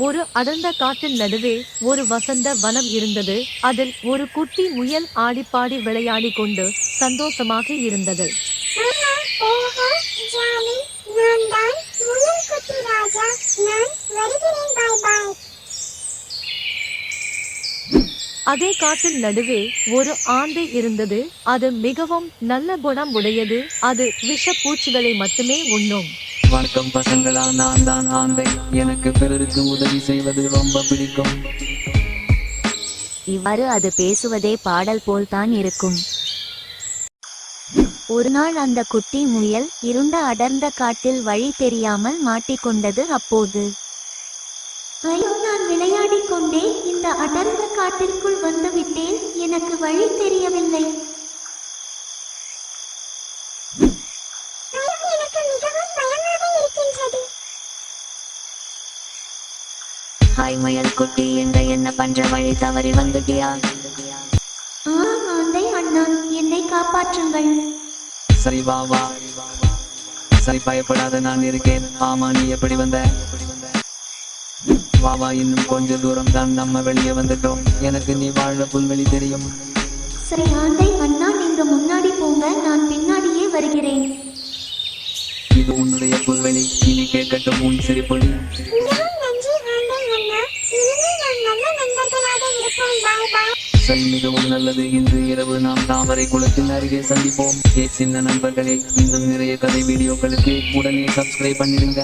ஒரு அடர்ந்த காட்டின் நடுவே ஒரு வசந்த வனம் இருந்தது. அதில் ஒரு குட்டி முயல் ஆடிப்பாடி விளையாடிக் கொண்டு சந்தோஷமாக இருந்தது. அதே காட்டின் நடுவே ஒரு ஆந்தை இருந்தது. அது மிகவும் நல்ல குணம் உடையது. அது விஷ பூச்சிகளை மட்டுமே உண்ணும். வணக்கம் பசங்களா நான் தான் ஆந்தை. எனக்கு பிறருக்கு உதவி செய்வது ரொம்ப பிடிக்கும். இவ்வாறு அது பேசுவதே பாடல் போல்தான் இருக்கும். ஒரு நாள் அந்த குட்டி முயல் இருண்ட அடர்ந்த காட்டில் வழி தெரியாமல் மாட்டிக்கொண்டது அப்போது. ஐயோ நான் விளையாடிக் கொண்டே இந்த அடர்ந்த காட்டிற்குள் வந்துவிட்டேன் எனக்கு வழி தெரியவில்லை ஐயோ, எனக்கு மிகவும் பயமாக இருக்கின்றது ஹாய் முயல் குட்டி எங்க என்ன பண்ற வழி தவறி வந்துட்டியா? ஆந்தை அண்ணா என்னை காப்பாற்றுங்கள். சரி வா வா. சரி பயப்படாத நான் இருக்கேன். ஆமா நீ எப்படி வந்த? வா வா இன்னும் கொஞ்ச தூரம் தான் நம்ம வெளியே வந்துட்டோம். எனக்கு நீ வாழ புல்வெளி தெரியும். சரி ஆந்தை அண்ணா நீங்க முன்னாடி போங்க. நான் பின்னாடியே வருகிறேன். இது உன்னுடைய புல்வெளி. இனி கேட்கட்டும் உன் சிரிப்பொலி மிகவும் நன்றி ஆந்தை அண்ணா இனிமேல் நாம் நல்ல நண்பர்களாக இருப்போம் பாய் பாய் சரி மிகவும் நல்லது. இன்று இரவு நாம் தாமரை குளத்தில் அருகே சந்திப்போம். சின்ன நண்பர்களே இன்னும் நிறைய கதை வீடியோக்களுக்கு உடனே சப்ஸ்கிரைப் பண்ணிடுங்க.